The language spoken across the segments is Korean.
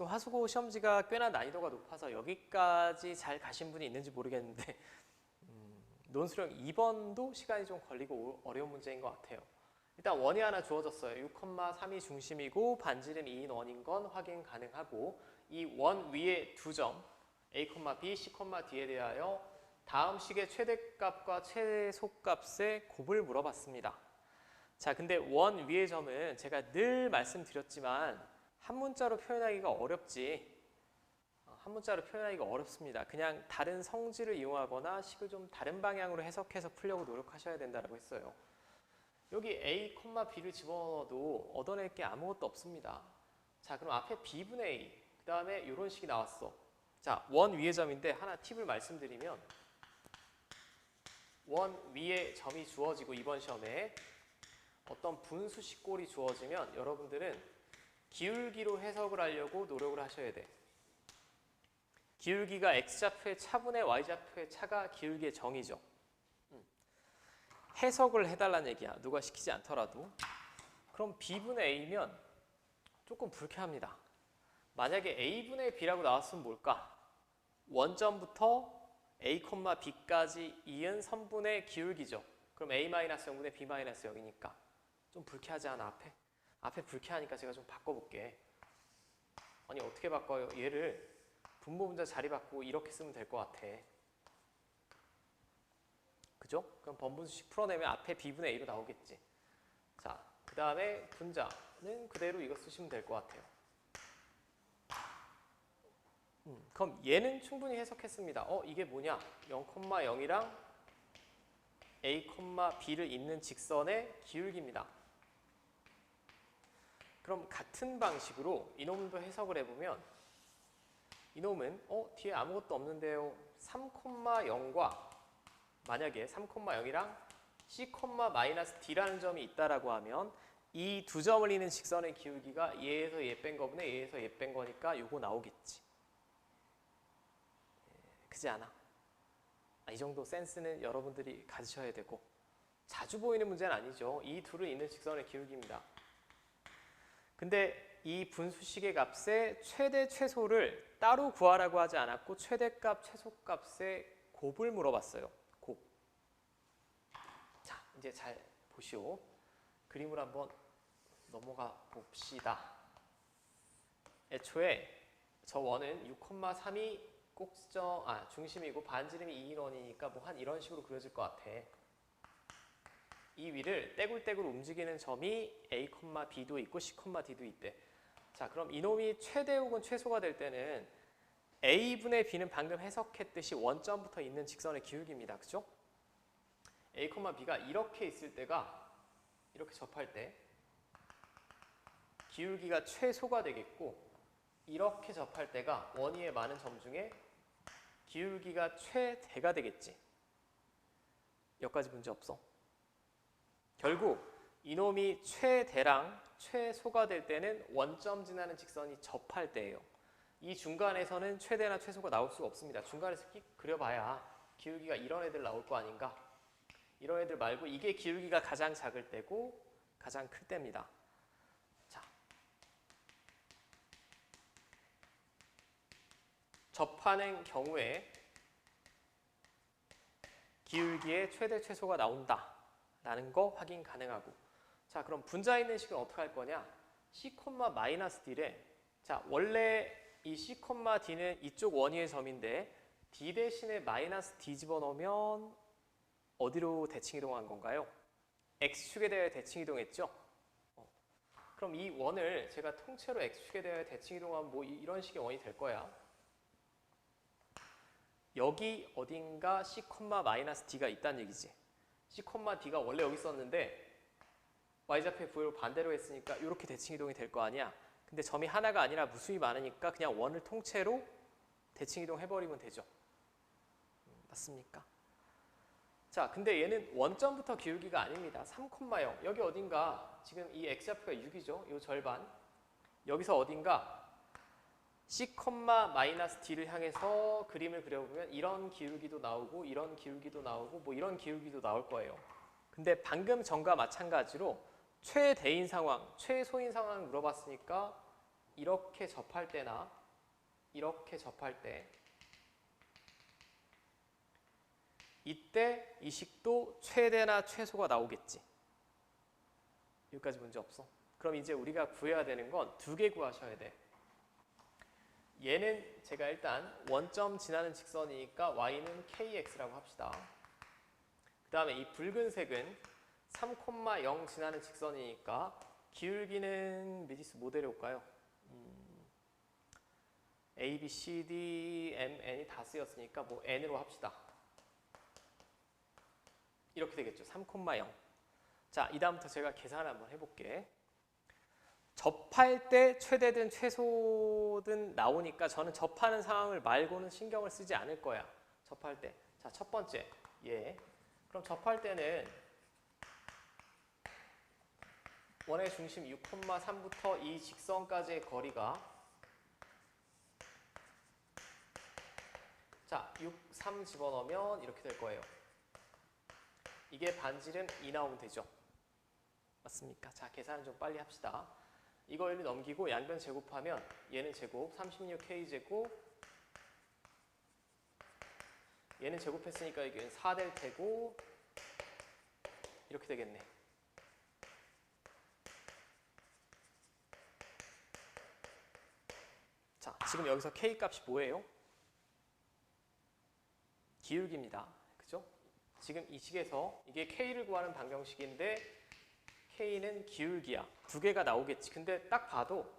지금 화수고 시험지가 꽤나 난이도가 높아서 여기까지 잘 가신 분이 있는지 모르겠는데 음, 논술형 2번도 시간이 좀 걸리고 오- 어려운 문제인 것 같아요. 일단 원이 하나 주어졌어요. 6,3이 중심이고 반지름 2인 원인 건 확인 가능하고 이 원 위에 두 점 a, b, c, d에 대하여 다음 식의 최대값과 최소값의 곱을 물어봤습니다. 자, 근데 원 위의 점은 제가 늘 말씀드렸지만 한 문자로 표현하기가 어렵지. 어, 한 문자로 표현하기가 어렵습니다. 그냥 다른 성질을 이용하거나 식을 좀 다른 방향으로 해석해서 풀려고 노력하셔야 된다고 했어요. 여기 a, b를 집어넣어도 얻어낼 게 아무것도 없습니다. 자, 그럼 앞에 b분의 a, 그 다음에 이런 식이 나왔어. 자, 원 위의 점인데 하나 팁을 말씀드리면 원 위에 점이 주어지고 이번 시험에 어떤 분수식 꼴이 주어지면 여러분들은 기울기로 해석을 하려고 노력을 하셔야 돼. 기울기가 x좌표의 차분의 y좌표의 차가 기울기의 정의죠. 음. 해석을 해달라는 얘기야. 누가 시키지 않더라도. 그럼 b분의 a면 조금 불쾌합니다. 만약에 a분의 b라고 나왔으면 뭘까? 원점부터 a, b까지 이은 선분의 기울기죠. 그럼 a-0분의 b-0이니까 좀 불쾌하지 않아 앞에? 앞에 불쾌하니까 제가 좀 바꿔볼게. 아니 어떻게 바꿔요? 얘를 분모 분자 자리 바꾸고 이렇게 쓰면 될 것 같아. 그죠? 그럼 번분수식 풀어내면 앞에 b분의 a로 나오겠지. 자, 그 다음에 분자는 그대로 이거 쓰시면 될 것 같아요. 음, 그럼 얘는 충분히 해석했습니다. 어, 이게 뭐냐? 0,0이랑 a, b를 잇는 직선의 기울기입니다. 그럼 같은 방식으로 이놈도 해석을 해보면 이놈은 어 뒤에 아무것도 없는데요. 3,0과 만약에 3,0이랑 c,-d라는 점이 있다라고 하면 이 두 점을 잇는 직선의 기울기가 얘에서 얘 뺀 거분에 얘에서 얘 뺀 거니까 요거 나오겠지. 예, 그지 않아? 아, 이 정도 센스는 여러분들이 가지셔야 되고 자주 보이는 문제는 아니죠. 이 둘을 잇는 직선의 기울기입니다. 근데 이 분수식의 값의 최대 최소를 따로 구하라고 하지 않았고 최대값 최소값의 곱을 물어봤어요. 곱. 자, 이제 잘 보시오. 그림을 한번 넘어가 봅시다. 애초에 저 원은 6,3이 꼭지점 아 중심이고 반지름이 2인 원이니까 뭐 한 이런 식으로 그려질 것 같아. 이 위를 떼굴떼굴 움직이는 점이 A, B도 있고 C, D도 있대. 자, 그럼 이놈이 최대 혹은 최소가 될 때는 A분의 B는 방금 해석했듯이 원점부터 있는 직선의 기울기입니다. 그죠? A, B가 이렇게 있을 때가 이렇게 접할 때 기울기가 최소가 되겠고 이렇게 접할 때가 원위에 많은 점 중에 기울기가 최대가 되겠지. 여기까지 문제 없어. 결국 이놈이 최대랑 최소가 될 때는 원점 지나는 직선이 접할 때예요. 이 중간에서는 최대나 최소가 나올 수가 없습니다. 중간에서 그려봐야 기울기가 이런 애들 나올 거 아닌가? 이런 애들 말고 이게 기울기가 가장 작을 때고 가장 클 때입니다. 자, 접하는 경우에 기울기의 최대 최소가 나온다. 라는 거 확인 가능하고 자 그럼 분자 있는 식은 어떻게 할 거냐 c, d래 자 원래 이 c, d는 이쪽 원위의 점인데 d 대신에 마이너스 d 집어넣으면 어디로 대칭 이동한 건가요? x축에 대해 대칭 이동했죠? 어. 그럼 이 원을 제가 통째로 x축에 대해 대칭 이동하면 뭐 이런 식의 원이 될 거야 여기 어딘가 c, d가 있다는 얘기지 C, D가 원래 여기 있었는데 Y좌표의 부여를 반대로 했으니까 이렇게 대칭 이동이 될 거 아니야. 근데 점이 하나가 아니라 무수히 많으니까 그냥 원을 통째로 대칭 이동 해버리면 되죠. 음, 맞습니까? 자, 근데 얘는 원점부터 기울기가 아닙니다. 3,0 여기 어딘가 지금 이 x좌표가 6이죠. 이 절반 여기서 어딘가 c, d를 향해서 그림을 그려보면 이런 기울기도 나오고 이런 기울기도 나오고 뭐 이런 기울기도 나올 거예요. 근데 방금 전과 마찬가지로 최대인 상황, 최소인 상황을 물어봤으니까 이렇게 접할 때나 이렇게 접할 때 이때 이 식도 최대나 최소가 나오겠지. 여기까지 문제 없어. 그럼 이제 우리가 구해야 되는 건 두 개 구하셔야 돼. 얘는 제가 일단 원점 지나는 직선이니까 y는 kx라고 합시다. 그 다음에 이 붉은색은 3,0 지나는 직선이니까 기울기는 미지수 뭐 데려올까요? 음, A, B, C, D, M, N이 다 쓰였으니까 뭐 N으로 합시다. 이렇게 되겠죠. 3,0. 자, 이 다음부터 제가 계산을 한번 해볼게. 접할 때 최대든 최소든 나오니까 저는 접하는 상황을 말고는 신경을 쓰지 않을 거야. 접할 때. 자, 첫 번째. 예. 그럼 접할 때는 원의 중심 6,3부터 이 직선까지의 거리가 자, 6, 3 집어넣으면 이렇게 될 거예요. 이게 반지름 2 나오면 되죠. 맞습니까? 자, 계산을 좀 빨리 합시다. 이걸 넘기고 양변 제곱하면 얘는 제곱 36k 제곱 얘는 제곱했으니까 이게 4 될 테고 이렇게 되겠네. 자, 지금 여기서 k 값이 뭐예요? 기울기입니다. 그죠? 지금 이 식에서 이게 k를 구하는 방정식인데 k는 기울기야. 두 개가 나오겠지. 근데 딱 봐도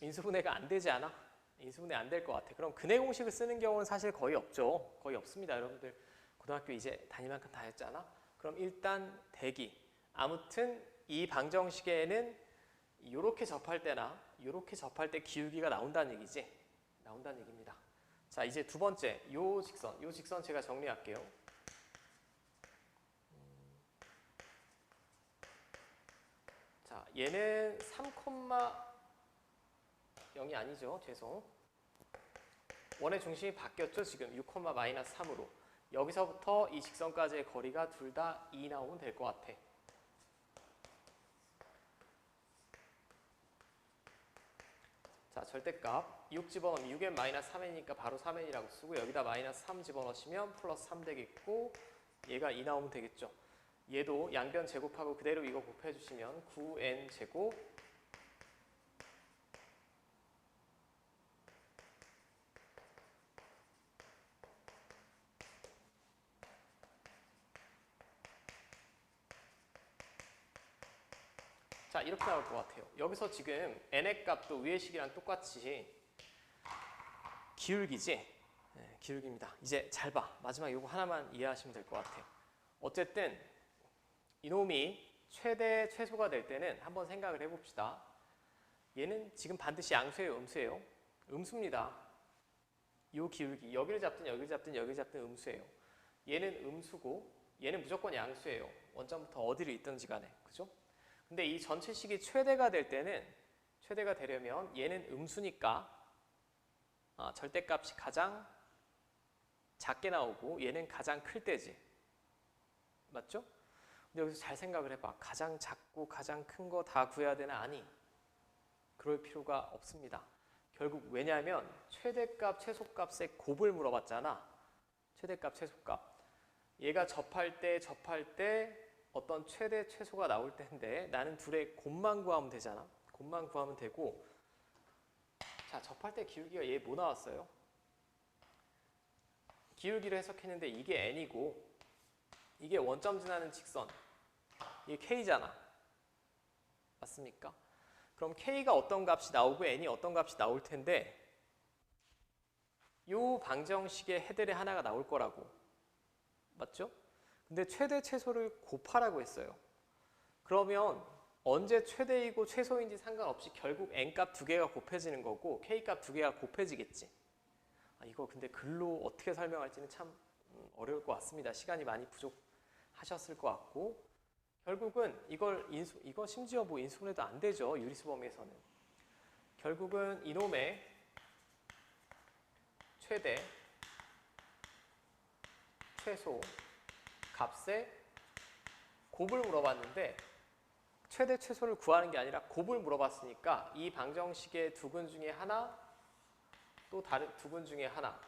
인수분해가 안 되지 않아? 인수분해 안 될 것 같아. 그럼 근해 공식을 쓰는 경우는 사실 거의 없죠. 거의 없습니다. 여러분들 고등학교 이제 다닐 만큼 다 했잖아. 그럼 일단 대기. 아무튼 이 방정식에는 이렇게 접할 때나 이렇게 접할 때 기울기가 나온다는 얘기지. 나온다는 얘기입니다. 자, 이제 두 번째 요 직선. 요 직선 제가 정리할게요. 자, 얘는 3,0이 아니죠. 죄송. 원의 중심이 바뀌었죠. 지금 6, 마이너스 3으로. 여기서부터 이 직선까지의 거리가 둘 다 2 나오면 될 것 같아. 자, 절대값 6 집어넣으면 6n 마이너스 3n이니까 바로 3n이라고 쓰고 여기다 마이너스 3 집어넣으시면 플러스 3 되겠고 얘가 2 나오면 되겠죠. 얘도 양변 제곱하고 그대로 이거 곱해 주시면 9n 제곱 자 이렇게 나올 것 같아요. 여기서 지금 n의 값도 위의 식이랑 똑같이 기울기지? 네, 기울기입니다. 이제 잘 봐. 마지막 이거 하나만 이해하시면 될 것 같아요. 어쨌든 이놈이 최대 최소가 될 때는 한번 생각을 해봅시다. 얘는 지금 반드시 양수예요, 음수예요? 음수입니다. 요 기울기 여기를 잡든 여기를 잡든 여기를 잡든 음수예요. 얘는 음수고 얘는 무조건 양수예요. 원점부터 어디를 있든지 간에 그죠? 근데 이 전체식이 최대가 될 때는 최대가 되려면 얘는 음수니까 아, 절대값이 가장 작게 나오고 얘는 가장 클 때지. 맞죠? 근데 여기서 잘 생각을 해봐. 가장 작고 가장 큰 거 다 구해야 되나? 아니. 그럴 필요가 없습니다. 결국 왜냐하면 최대값, 최소값의 곱을 물어봤잖아. 최대값, 최소값. 얘가 접할 때, 접할 때 어떤 최대, 최소가 나올 텐데 나는 둘의 곱만 구하면 되잖아. 곱만 구하면 되고 자, 접할 때 기울기가 얘 뭐 나왔어요? 기울기를 해석했는데 이게 n이고 이게 원점 지나는 직선 이게 k잖아 맞습니까? 그럼 k가 어떤 값이 나오고 n이 어떤 값이 나올 텐데 요 방정식의 헤드에 하나가 나올 거라고 맞죠? 근데 최대 최소를 곱하라고 했어요 그러면 언제 최대이고 최소인지 상관없이 결국 n값 두 개가 곱해지는 거고 k값 두 개가 곱해지겠지 아, 이거 근데 글로 어떻게 설명할지는 참 음, 어려울 것 같습니다. 시간이 많이 부족 하셨을 것 같고 결국은 이걸 인수 이거 심지어 뭐 인수분해도 안 되죠 유리수범에서는. 결국은 이놈의 최대 최소 값의 곱을 물어봤는데 최대 최소를 구하는 게 아니라 곱을 물어봤으니까 이 방정식의 두 근 중에 하나 또 다른 두 근 중에 하나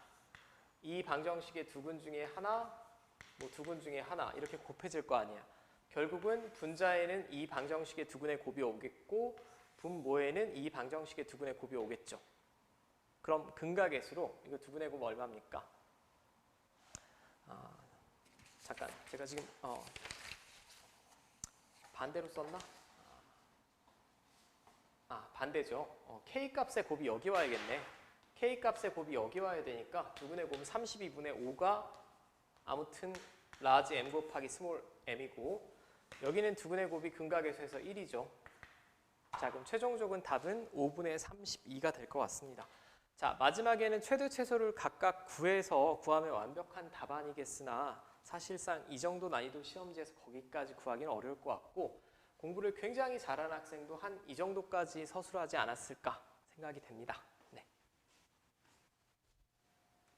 이 방정식의 두 근 중에 하나 뭐두근 중에 하나 이렇게 곱해질 거 아니야. 결국은 분자에는 이 방정식의 두 근의 곱이 오겠고 분모에는 이 방정식의 두 근의 곱이 오겠죠. 그럼 근각의수로 이거 두 근의 곱 얼마입니까? 아, 잠깐 제가 지금 어, 반대로 썼나? 아 반대죠. 어, k 값의 곱이 여기 와야겠네. k 값의 곱이 여기 와야 되니까 두 근의 곱은 32분의 5가 아무튼 라지 m 곱하기 스몰 m이고 여기는 두 근의 곱이 근각에서해서 1이죠. 자 그럼 최종적인 답은 5분의 32가 될 것 같습니다. 자 마지막에는 최대 최소를 각각 구해서 구하면 완벽한 답안이겠으나 사실상 이 정도 난이도 시험지에서 거기까지 구하기는 어려울 것 같고 공부를 굉장히 잘하는 학생도 한 이 정도까지 서술하지 않았을까 생각이 됩니다.